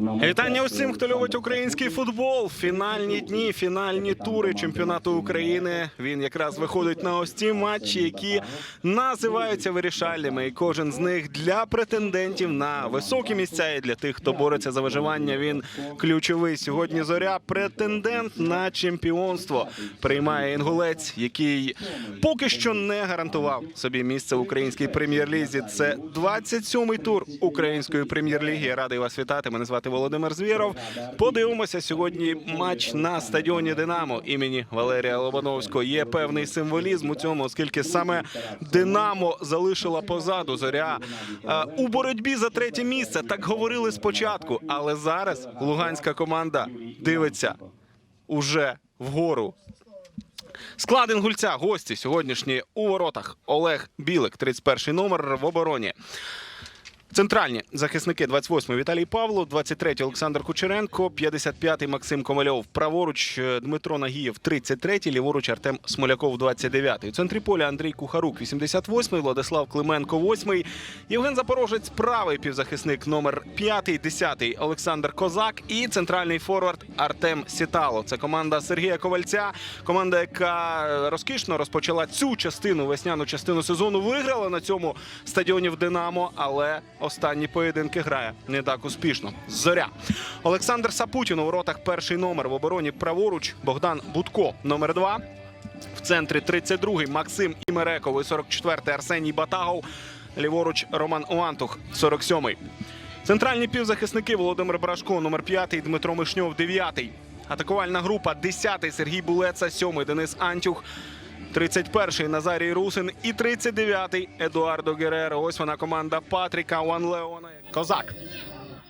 Вітання усім, хто любить український футбол. Фінальні дні, фінальні тури чемпіонату України. Він якраз виходить на ось ці матчі, які називаються вирішальними. І кожен з них для претендентів на високі місця і для тих, хто бореться за виживання. Він ключовий. Сьогодні зоря претендент на чемпіонство. Приймає інгулець, який поки що не гарантував собі місце в українській прем'єр-лізі. Це 27-й тур української прем'єр-ліги. Радий вас вітати. Мене звати Володимир Звєров. Подивимося сьогодні матч на стадіоні Динамо імені Валерія Лобановського. Є певний символізм у цьому, оскільки саме Динамо залишила позаду зоря е, у боротьбі за третє місце. Так говорили спочатку, але зараз луганська команда дивиться уже вгору. Склад інгульця гості сьогоднішні у воротах Олег Білик, 31 номер в обороні. Центральні захисники 28-й Віталій Павло, 23-й Олександр Кучеренко, 55-й Максим Комальов. Праворуч е, Дмитро Нагієв, 33-й, ліворуч Артем Смоляков, 29-й. У центрі поля Андрій Кухарук, 88-й, Владислав Клименко, 8-й. Євген Запорожець, правий півзахисник номер 5-й, 10-й Олександр Козак і центральний форвард Артем Сітало. Це команда Сергія Ковальця. Команда, яка розкішно розпочала цю частину, весняну частину сезону, виграла на цьому стадіоні в Динамо, але останні поєдинки грає не так успішно. Зоря. Олександр Сапутін у воротах перший номер в обороні праворуч. Богдан Будко, номер 2. В центрі 32-й Максим Імереков і 44-й Арсеній Батагов. Ліворуч Роман Уантух, 47-й. Центральні півзахисники Володимир Брашко, номер 5 Дмитро Мишньов, 9 Атакувальна група 10 Сергій Булеца, 7 Денис Антюх. 31-й Назарій Русин і 39-й Едуардо Гереро. Ось вона команда Патріка Уанлеона. Козак.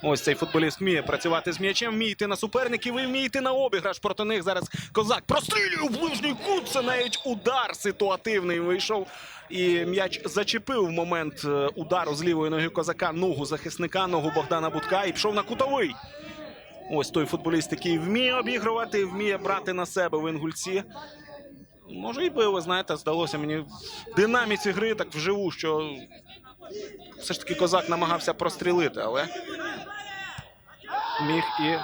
Ось цей футболіст вміє працювати з м'ячем, вміє йти на суперників і вміє йти на обіграш проти них. Зараз козак прострілює в ближній кут. Це навіть удар ситуативний вийшов. І м'яч зачепив в момент е, удару з лівої ноги козака, ногу захисника, ногу Богдана Будка і пішов на кутовий. Ось той футболіст, який вміє обігрувати, вміє брати на себе в інгульці. Може, і би, ви знаєте, здалося мені в динаміці гри так вживу, що все ж таки козак намагався прострілити, але міг і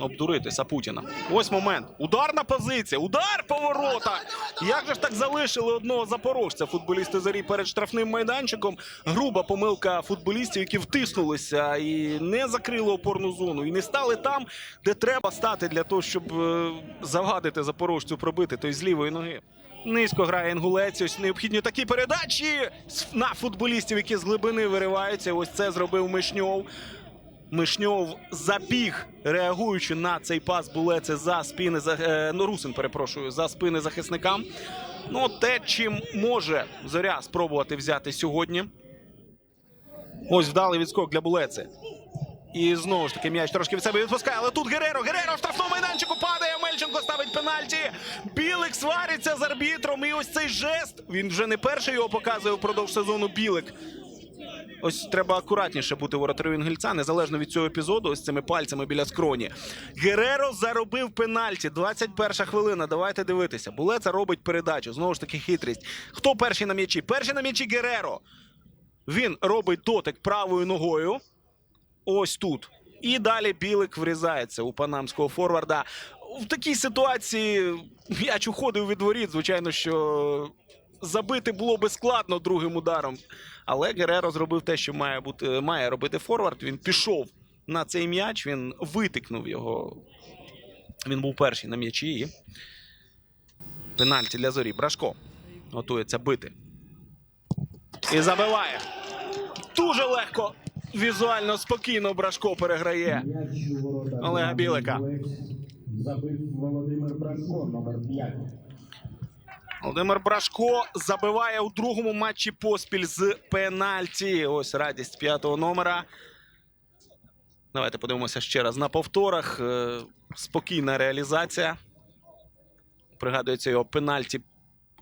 обдурити Сапутіна. Ось момент. Ударна позиція. Удар поворота. Як же ж так залишили одного запорожця? Футболісти зарі перед штрафним майданчиком. Груба помилка футболістів, які втиснулися і не закрили опорну зону, і не стали там, де треба стати для того, щоб е, завадити запорожцю пробити той з лівої ноги. Низько грає інгулець. Ось необхідні такі передачі на футболістів, які з глибини вириваються. Ось це зробив Мишньов. Мишньов забіг, реагуючи на цей пас булеце за спини за е, ну, Русин, перепрошую, за спини захисникам. Ну, те, чим може зоря спробувати взяти сьогодні. Ось вдалий відскок для булеце. І знову ж таки м'яч трошки від себе відпускає. Але тут Гереро. Гереро в штрафному майданчику падає. Мельченко ставить пенальті. Білик свариться з арбітром. І ось цей жест. Він вже не перший його показує впродовж сезону. Білик. Ось треба акуратніше бути воротарю Інгельця, незалежно від цього епізоду, ось цими пальцями біля скроні. Гереро заробив пенальті. 21 хвилина. Давайте дивитися. Булеца робить передачу. Знову ж таки, хитрість. Хто перший на м'ячі? Перший на м'ячі Гереро. Він робить дотик правою ногою. Ось тут. І далі Білик врізається у панамського форварда. В такій ситуації м'яч уходив від воріт. Звичайно, що забити було би складно другим ударом. Але Гереро зробив те, що має бути має робити форвард. Він пішов на цей м'яч, він витикнув його. Він був перший на м'ячі. Пенальті для зорі. Брашко готується бити. І забиває. Дуже легко. Візуально спокійно Брашко переграє. Олега Білика. Забив Володимир Брашко, номер 5. Володимир Брашко забиває у другому матчі поспіль з пенальті. Ось радість п'ятого номера. Давайте подивимося ще раз на повторах. Е, Спокійна реалізація. Пригадується його пенальті.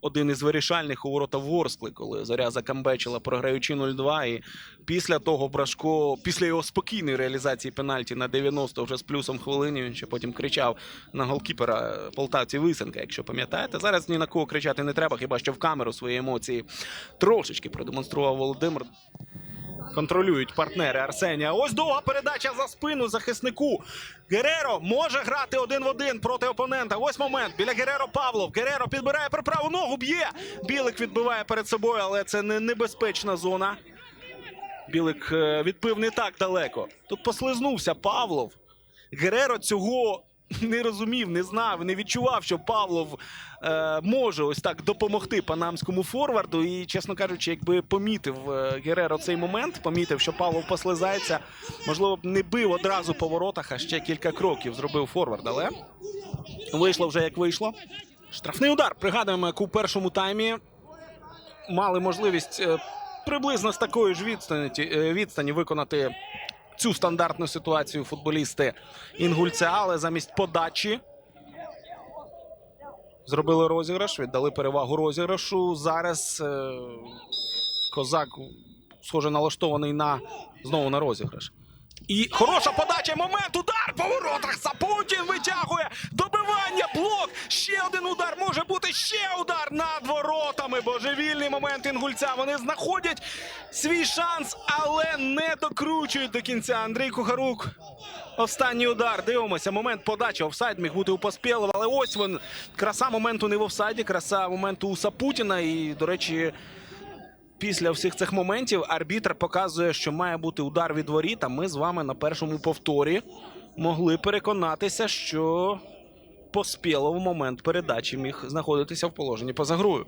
Один із вирішальних у ворота Ворскли, коли зоря закамбечила, програючи 0-2. І після того Брашко, після його спокійної реалізації пенальті на 90 вже з плюсом хвилині, він ще потім кричав на голкіпера полтавці Висенка, якщо пам'ятаєте. Зараз ні на кого кричати не треба, хіба що в камеру свої емоції трошечки продемонстрував Володимир. Контролюють партнери Арсенія. Ось довга передача за спину захиснику. Гереро може грати один в один проти опонента. Ось момент. Біля Гереро Павлов. Гереро підбирає при праву ногу, б'є. Білик відбиває перед собою, але це не небезпечна зона. Білик е, відбив не так далеко. Тут послизнувся Павлов. Гереро цього не розумів, не знав, не відчував, що Павлов е, може ось так допомогти панамському форварду. І, чесно кажучи, якби помітив е, Гереро цей момент, помітив, що Павлов послизається, можливо б не бив одразу по воротах, а ще кілька кроків зробив форвард. Але вийшло вже як вийшло. Штрафний удар. Пригадуємо, як у першому таймі мали можливість е, приблизно з такої ж відстані, е, відстані виконати цю стандартну ситуацію футболісти Інгульця, але замість подачі зробили розіграш, віддали перевагу розіграшу. Зараз е, козак схоже налаштований на знову на розіграш. І хороша подача. Момент. Удар по воротах. Сапутін витягує. Добивання. Блок. Ще один удар. Може бути ще удар над воротами. Божевільний момент інгульця. Вони знаходять свій шанс, але не докручують до кінця. Андрій Кухарук. Останній удар. Дивимося. Момент подачі. Офсайд міг бути у Поспєлова. Але ось він. Краса моменту не в офсайді. Краса моменту у Сапутіна. І, до речі. Після всіх цих моментів арбітр показує, що має бути удар від воріт. А ми з вами на першому повторі могли переконатися, що Поспєлов в момент передачі міг знаходитися в положенні поза грою.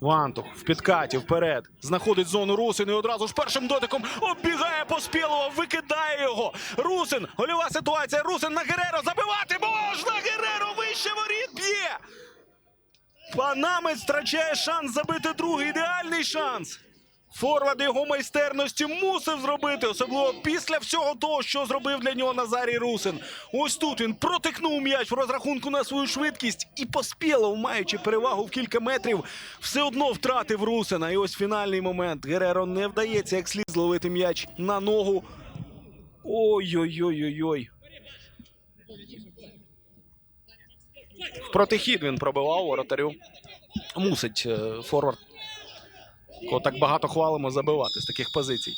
Вантух в підкаті вперед. Знаходить зону Русин і одразу ж першим дотиком оббігає Поспєлова, викидає його. Русин, гольова ситуація. Русин на Гереро забивати Панамець втрачає шанс забити другий ідеальний шанс. Форвард його майстерності мусив зробити, особливо після всього того, що зробив для нього Назарій Русин. Ось тут він протикнув м'яч в розрахунку на свою швидкість і поспілов, маючи перевагу в кілька метрів, все одно втратив Русина. І ось фінальний момент. Гереро не вдається як слід зловити м'яч на ногу. Ой-ой-ой-ой-ой. В протихід він пробивав воротарю. Мусить е, форвард, кого так багато хвалимо, забивати з таких позицій.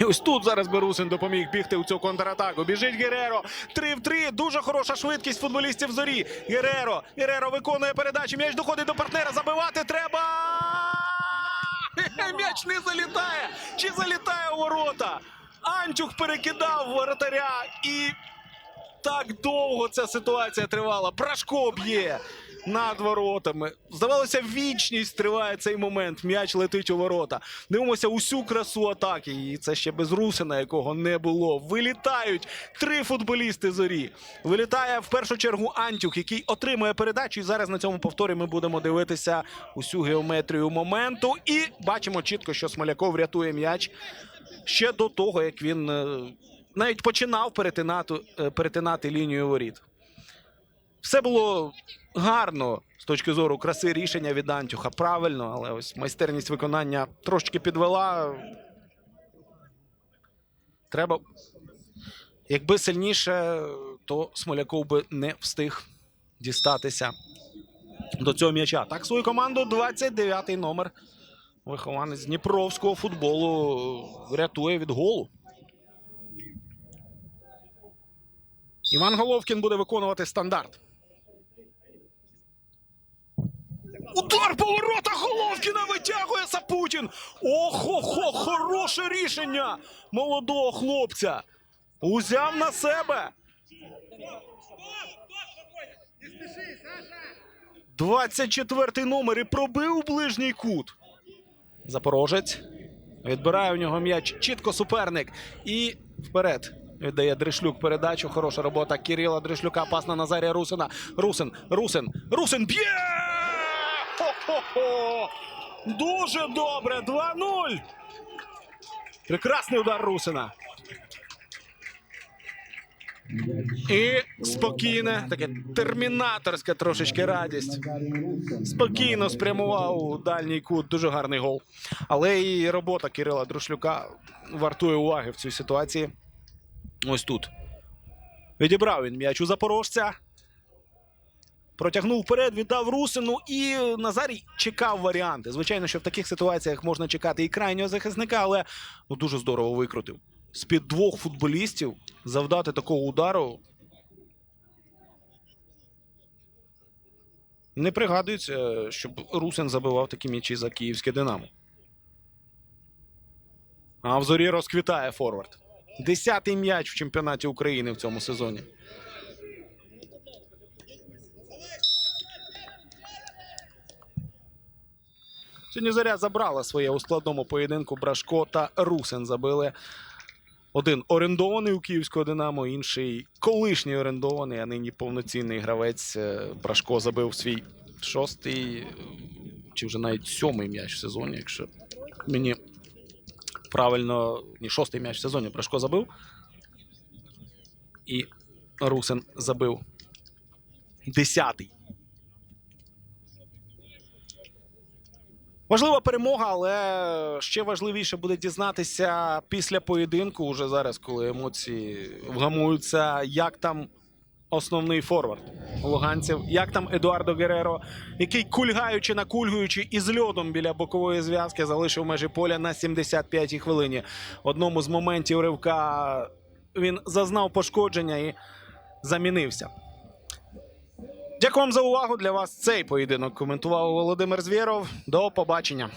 І ось тут зараз Берусин допоміг бігти у цю контратаку. Біжить Гереро. 3 в 3. Дуже хороша швидкість футболістів зорі. Гереро. Гереро виконує передачу. М'яч доходить до партнера. Забивати треба. М'яч не залітає. Чи залітає у ворота? Анчух перекидав воротаря і так довго ця ситуація тривала. Брашко б'є над воротами. Здавалося, вічність триває цей момент. М'яч летить у ворота. Дивимося усю красу атаки. І це ще без Русина, якого не було. Вилітають три футболісти зорі. Вилітає в першу чергу Антюх, який отримує передачу. І зараз на цьому повторі ми будемо дивитися усю геометрію моменту. І бачимо чітко, що Смоляков рятує м'яч ще до того, як він е, навіть починав перетинати, е, перетинати лінію воріт. Все було гарно з точки зору краси рішення від Антюха. Правильно, але ось майстерність виконання трошки підвела. Треба. Якби сильніше, то Смоляков би не встиг дістатися до цього м'яча. Так, свою команду 29-й номер. Вихованець Дніпровського футболу рятує від голу. Іван Головкін буде виконувати стандарт. Удар по воротах Головкіна витягує Сапутін. Охо-хо, хороше рішення молодого хлопця. Узяв на себе. 24-й номер і пробив ближній кут. Запорожець. Відбирає у нього м'яч чітко суперник. І вперед. Віддає Дришлюк передачу. Хороша робота Кирила Дришлюка. Пас на Назарія Русина. Русин. Русин. Русин б'є! Хо-хо-хо! Дуже добре. 2-0. Прекрасний удар Русина. І спокійне, таке термінаторська трошечки радість. Спокійно спрямував у дальній кут. Дуже гарний гол. Але і робота Кирила Друшлюка вартує уваги в цій ситуації. Ось тут. Відібрав він м'яч у запорожця. Протягнув вперед, віддав Русину, і Назарій чекав варіанти. Звичайно, що в таких ситуаціях можна чекати і крайнього захисника, але ну, дуже здорово викрутив. З-під двох футболістів завдати такого удару. Не пригадується, щоб Русин забивав такі м'ячі за київське Динамо. А в зорі розквітає форвард. Десятий м'яч в чемпіонаті України в цьому сезоні. Сьогодні зоря забрала своє у складному поєдинку. Брашко та Русин забили. Один орендований у Київського Динамо, інший колишній орендований, а нині повноцінний гравець. Е, Брашко забив свій шостий чи вже навіть сьомий м'яч в сезоні, якщо мені правильно, ні, шостий м'яч в сезоні Брашко забив. І Русин забив десятий. Важлива перемога, але ще важливіше буде дізнатися після поєдинку, уже зараз, коли емоції вгамуються, як там основний форвард луганців, як там Едуардо Гереро, який кульгаючи, накульгуючи із льодом біля бокової зв'язки, залишив межі поля на 75-й хвилині. Одному з моментів ривка він зазнав пошкодження і замінився. Дякую вам за увагу. Для вас цей поєдинок коментував Володимир Звєров. До побачення.